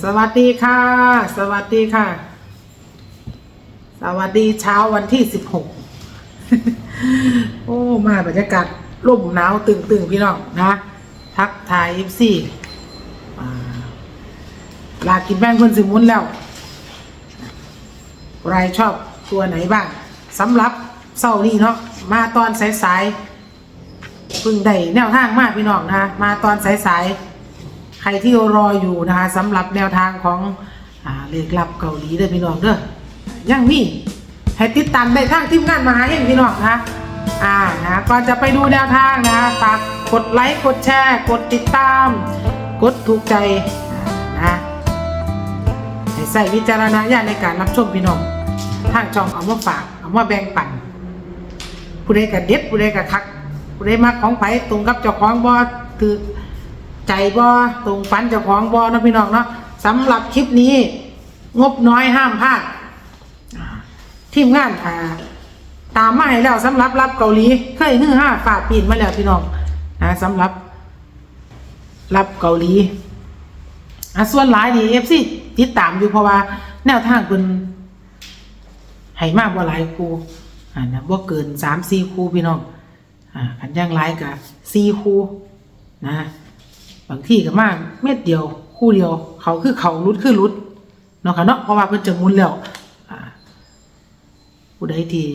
สวัสดีค่ะ สวัสดีค่ะ สวัสดีเช้าวันที่สิบหกโอ้ มาบรรยากาศร่มหนาวตึงๆ พี่น้องนะ ทักทายเอฟซีลากินแป้งเพิ่นสิมุนแล้วใครชอบตัวไหนบ้างสำหรับเศร้านี้เนาะมาตอนสายๆเพึ่งได้แนวทางมากพี่น้องนะ มาตอนสายๆ ใครที่รออยู่นะคะสำหรับแนวทางของอ่าเลขลับเกาหลีเด้อพี่น้องเด้อยังมีให้ติดตามได้ทางทีมงานมหาเฮงพี่น้องนะอ่านะก่อนจะไปดูแนวทางนะฝากกดไลค์กดแชร์ กดติดตาม กดถูกใจนะให้ใส่วิจารณญาณในการรับชมพี่น้องทางช่องเอามาฝากเอามาแบ่งปันผู้ใดกับเด็ดผู้ใดกับคักผู้ใดมักของไผตรงกับเจ้าของบ่ถือ ใจบ่ตรงฝันเจ้าของบ่เนาะพี่น้องเนาะสำหรับคลิปนี้ งบน้อยห้ามพลาดทีมงานอ่าตามมาให้แล้วสำหรับรับเกาหลีเคยฮือห้าฝาปีนมาแล้วพี่น้องนะสำหรับ รับเกาหลีอะส่วนหลายดีเอฟซีติดตามอยู่เพราะว่า แนวทางเป็นให้มากกว่าหลายครูอ่านะบ่เกินสามสี่ครูพี่น้องอ่าขันย่างหลายกับสี่ครูนะ บางที่ก็มากเม็ดเดียว คู่เดียว เขาคือเขารุดคือรุดเนาะค่ะเนาะเพราะว่าเพิ่นจะหมุนแล้วผู้ใดที่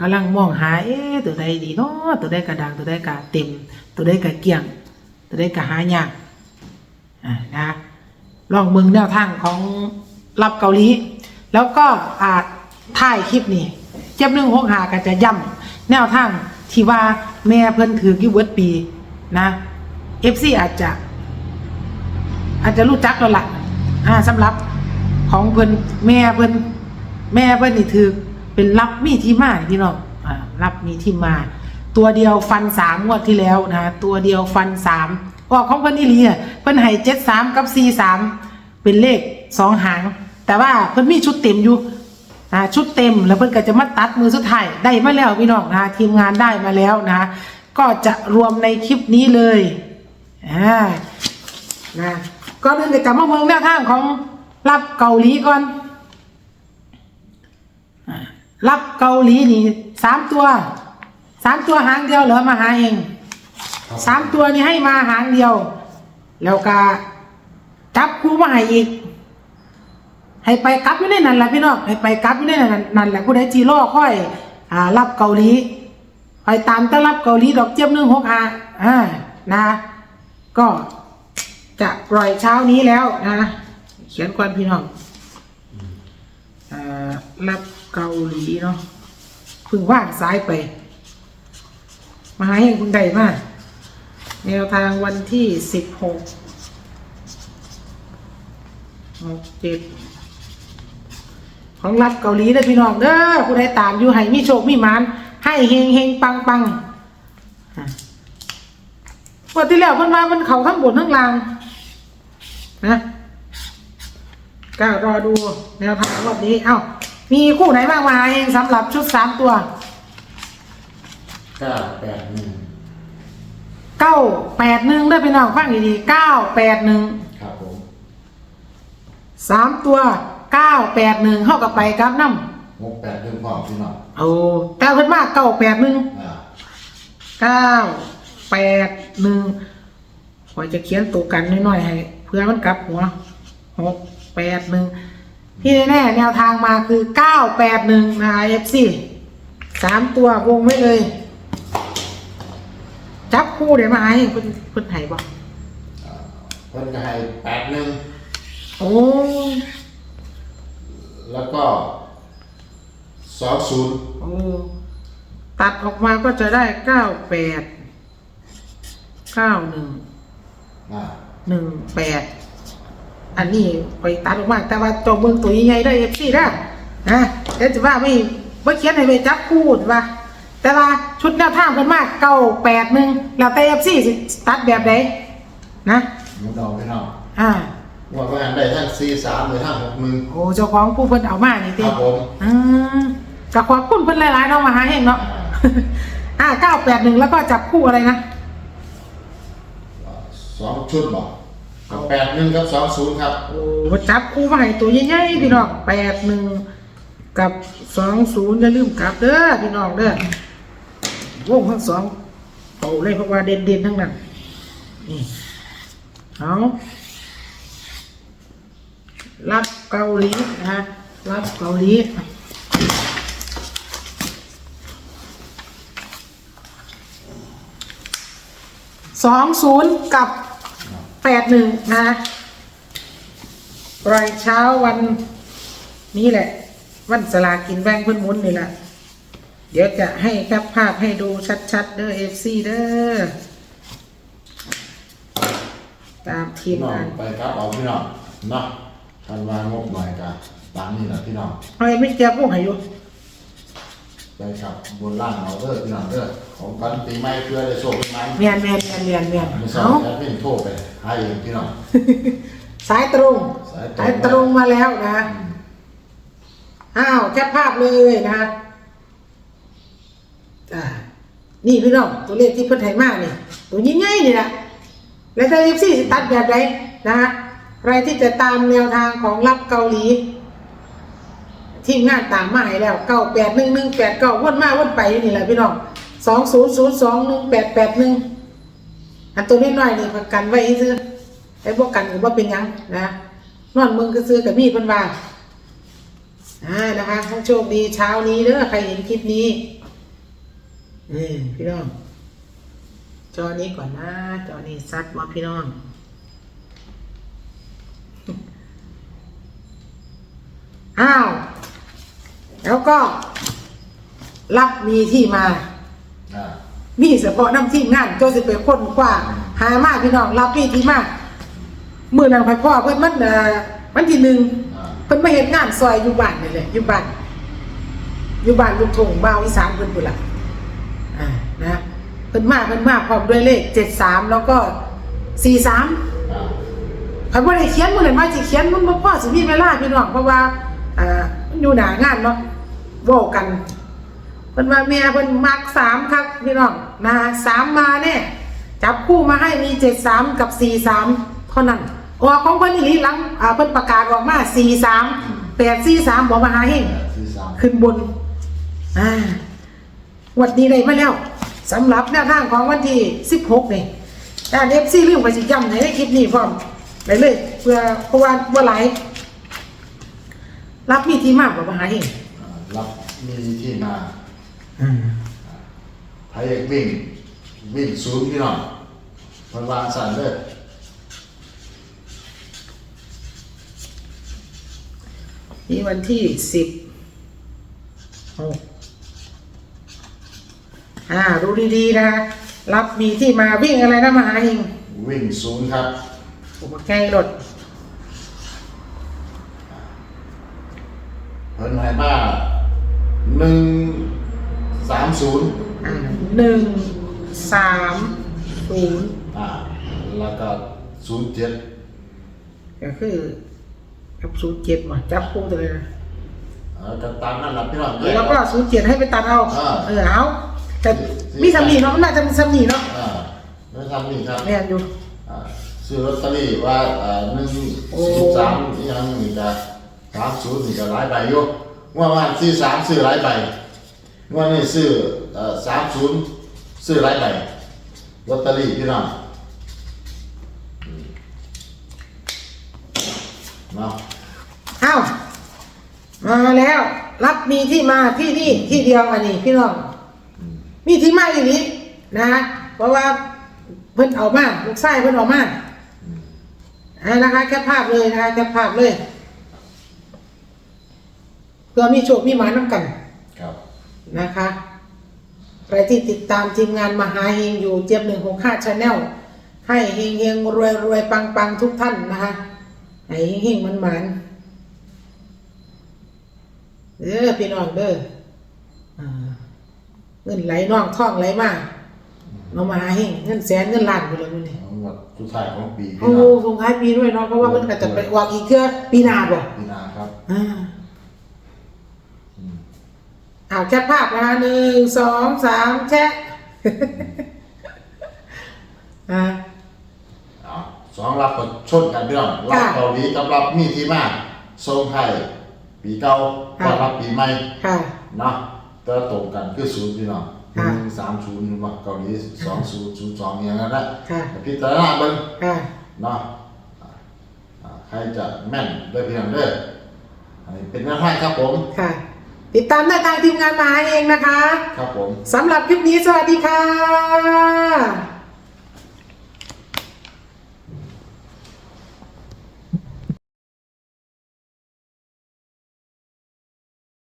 กำลังมองหาเอ๊ตัวใดดีเนาะตัวใดกระดังตัวใดกระเต็ม ตัวใดกระเกี่ยง ตัวใดกระหายากอ่านะลองมึงแนวทางของรับเกาหลี แล้วก็อาจถ่ายคลิปนี่เจ็บหนึ่งหกหากันจะย่ำแนวทางที่ว่าแม่เพิ่นถือกี่เวิร์ดปีนะ เอฟซีอาจจะ อาจจะรู้จักแล้วล่ะอ่าสำหรับของเพิ่นแม่เพิ่นแม่เพิ่นนี่ถือเป็นรับมีที่มาพี่น้องอ่ารับมีที่มา ตัวเดียวฟันสามงวดที่แล้วนะตัวเดียวฟันสามออกของเพิ่นอีหลีอะเพิ่นให้เจ็ดสามกับสี่สามเป็นเลขสองหาง แต่ว่าเพิ่นมีชุดเต็มอยู่นะชุดเต็มแล้วเพิ่นก็จะมาตัดมือสุดท้ายได้มาแล้วพี่น้องนะทีมงานได้มาแล้วนะ ก็จะรวมในคลิปนี้เลย อ่านะก่อนอื่นจะกลับมาเมืองแนวทางของรับเกาหลีก่อนรับเกาหลีนี่สามตัวสามตัวหางเดียวเหรอมาหาเองสามตัวนี่ให้มาหางเดียว แล้วก็จับคู่มาให้อีก ให้ไปกลับอยู่ในนั้นแหละพี่น้องให้ไปกลับอยู่ในนั้นนั่นแหละผู้ใดจีรอค่อย อ่า รับเกาหลีไปตามต้อนรับเกาหลีดอกเจี๊ยบหนึ่งหกห้าอ่านะ ก็จะปล่อยเช้านี้แล้วนะ เขียนก่อนพี่น้องอรับเกาหลีเนาะพึ่งว่างซ้ายไป มาให้คุณใดมากแนวทางวันที่สิบหกหกเจ็ดของรับเกาหลีเด้อพี่น้องเด้อผู้ใดตามอยู่ให้มีโชคมีมาน ให้เฮงเฮงปังปัง วันที่แล้วเพิ่นว่ามันเขาข้างบนข้างล่างนะก็รอดูแนวทางรอบนี้ เอ้า มีคู่ไหนบ้างมาเองสำหรับชุดสามตัวเก้าแปดหนึ่งเก้าแปดหนึ่งได้พี่น้องฟังดีๆเก้าแปดหนึ่งครับผมสามตัวเก้าแปดหนึ่งเข้ากับไปครับน้หกแปดเดือนพร้อมพี่น้องำโอ้แต่เพิ่นมากเก้าแปดหนึ่งอ่า เก้า แปดหนึ่งขอจะเขียนตัวกันน้อยๆให้เพื่อมันกลับหัวหกแปดหนึ่งที่แน่ๆแนวทางมาคือเก้าแปดหนึ่งนะเอฟซีสามตัววงไว้เลย จับคู่เดี๋ยวมาให้คุณคุณไห้บอกอ่าเพิ่นก็ให้แปดหนึ่งโอ้แล้วก็สองศูนย์โอ้ตัดออกมาก็จะได้เก้าแปด เก้าหนึ่งอ่าหนึ่งแปดอันนี้ไปตัดออกมาแต่ว่าตัวเมืองตัวใหญ่ๆได้เอฟซีได้นะแต่จะว่าไม่ไม่เขียนให้ไปจับพูดว่า แต่ว่าชุดแนวทางเป็นมากเก้าแปดหนึ่งแล้วแต่เอฟซีตัดแบบใดนะหมุนเอาพี่น้องอ่าว่าว่าอันได้ทั้งสี่สามหรือทั้งหกหนึ่งโอ้เจ้าของผู้เพิ่นเอามานี่คติรับผมอืมกับขอบคุณเพิ่นหลายๆเนาะมาหาเองเนาะอ่าอ่าเก้าแปดหนึ่งแล้วก็จับคู่อะไรนะ สองชุดบอกกับแปดหนึ่งกับสองศูนย์ครับโอ้จับคู่มาให้ตัวใหญ่ๆพี่น้องแปดหนึ่งกับสองศูนย์อย่าลืมกลับเด้อพี่น้องเด้อวงทั้งสองโตเลยเพราะว่าเด่นๆทั้งนั้นนี่เอารับเกาหลีนะรับเกาหลีสองศูนย์กับ แปดหนึ่งนะรายเช้าวันนี้แหละ วันสลากินแบ่งเพิ่นหมุนนี่แหละเดี๋ยวจะให้แคปภาพให้ดูชัดๆ เด้อเอฟซีเด้อ ตามทีพี่มน้องงานไปครับเอาพี่น้องเนาะทันวางงบหน่อยกันตามนี่แหละพี่น้องเฮ้ยไม่เจ็บพวกไหอยู่ ไปครับบนล่างเอาเด้อพี่น้องเด้อของกันปีใหม่เพื่อได้โชคปีใหม่เมียนเมียนเมียนเมียนเมียนไม่ใช่เอาแอดมินโทรไปให้เองพี่น้อง สายตรงสายตรงสายตรงมาแล้วนะอ้าวแคปภาพเลยนะอ่านี่พี่น้องตัวเลขที่เพิ่นไทยมากนี่ตัวยิ่งใหญ่นี่แหละแล้วถ้าเอฟซีตัดแบบไหนนะฮะใครที่จะตามแนวทางของรับเกาหลี ทีมงานตามมาให้แล้วเก้าแปดหนึ่งหนึ่งแปดเก้าวนมาวนไปนี่แหละพี่น้องสองศูนย์ศูนย์สองหนึ่งแปดแปดหนึ่งอันตัวน้อยๆนี่ประกันไว้ซื้อไอ้พวกกันก็บ่าเป็นยังนะนอนมืองก็ซื้อกับมีดเพิ่นว่าอ่านะคะให้โชคดีเช้านี้เด้อใครเห็นคลิปนี้อืมพี่น้อง จอนี้ก่อนนะ จอนี้ซัดมาพี่น้องอ้าว แล้วก็รับมีที่มา อ่ามีเฉพาะน้ำทีมงานโจสิไปค้นกว่า หามาพี่น้องรับมีที่มามือนังไปพ่อเพิ่นมันเอ่อวันที่หนึ่งอ่าเพิ่นมาเฮ็ดงานซอยอยู่บ้านนี่แหละอยู่บ้านอยู่บ้านลูกทงบ่าวอีสานเพิ่นพุ่นล่ะอ่านะเพิ่นมาเพิ่นมาพร้อมด้วยเลข73แล้วก็43อ่าคันบ่ได้เขียนมื้อนั้นมาสิเขียนมันบ่พอสิมีเวลาพี่น้องเพราะว่าอ่ามัน อยู่หน้างานเนาะเว้ากันเพิ่นว่าแม่เพิ่นมัก3ครับพี่น้องนะสามมาแน่จับคู่มาให้มี73กับ43เท่านั้นออกของเพิ่นอีหลีหลังอ่าเพิ่นประกาศออกมา43 843บอกมาหาเฮงแปดสี่สามขึ้นบนอ่าวันนี้ได้มาแล้วสำหรับแนวทางของวันที่16นี่ด้านเอฟซีเรื่องไปสิย้ำในคลิปนี้พร้อมไปเลยเพื่อเพราะว่าว่าหลาย รับมีที่มากกว่ามาหาเองอ่ารับมีที่มาอืมพายเอกวิ่ง วิ่งศูนย์พี่น้องมันวางสั่นเลยนี่วันที่สิบหกอ่าดูดีๆนะรับมีที่มาวิ่งอะไรนะมาหาเองวิ่งศูนย์ครับผมแก้รถ เพิ่นให้มาหนึ่งสามศูนย์อ่าหนึ่งสามศูนย์อ่าแล้วก็ศูนย์เจ็ดก็คือกับศูนย์เจ็ดมาจับคู่ตัวเลยนะอ่าก็ตามนั่นแหละพี่น้องแล้วก็ศูนย์เจ็ดให้ไปตัดเอาอ่า เออเอาแต่มีสำนีเนาะมันน่าจะมีสำนีเนาะอ่าแล้วทำนี่ครับ แม่นอยู่ อ่าซื้อลอตเตอรี่ว่าอ่าหนึ่งโอ้ศูนย์สามอีกอยังนี่ก็สามศูนย์นี่ก็หลายใบอยู่ ว่าว่าซื้อสามซื้อหลายใบว่านี่ซื้อเอ่อสามศูนย์ซื้อหลายใบลอตเตอรี่พี่น้องอืมเนาะเอ้ามาแล้ว รับมีที่มาที่นี่ที่เดียวอันนี้พี่น้อง มีที่มาอย่างนี้นะ เพราะว่าเพิ่นเอามาลูกไส้เพิ่นเอามาอ่านะคะแคปภาพเลยนะคะแคปภาพเลยเพื่อมีโชคมีหมาน้ำกันครับนะคะใครที่ติดตามทีมงานมหาเฮงอยู่เจี๊ยบหนึ่งหกห้าชาแนลให้เฮงเฮงรวยรวยปังปังทุกท่านนะคะให้เฮงเฮงมันหมันเด้อพี่น้องเด้ออ่าเงินไหลน่องท่องไหลมาเรามาหาเฮงเงินแสนเงินล้านไปเลยมื้อนี้หมดทุกท้ายของปีพี่โอ้น้องส่งท้ายปีด้วยเนาะเพราะว่ามันก็จะไปวางอีกเทื่อปีหน้าบ่พี่นาครับอ่า อ่าแค่ภาพนะคะหนึ่งสองสามแชะอ่าเอาโชสองรับก็ชนกันพี่น้องรับเกาหลีกับรับมีที่มาทรงไทยปีเก่าต้อนรับปีใหม่ค่ะเนาะแต่ตรงกันคือศูนย์พี่น้องค่ะหนึ่งสามศูนย์มาเกาหลีสองศูนย์ศูนย์สองอย่างนั้นแหละค่ะพิจารณาเบิ่งค่ะเนาะอ่าใครจะแม่นได้เพียงเด้ออันนี้เป็นแนวทางครับผมค่ะ ติดตามได้ทางทีมงานมาเองนะคะ ครับผม สำหรับคลิปนี้สวัสดีค่ะ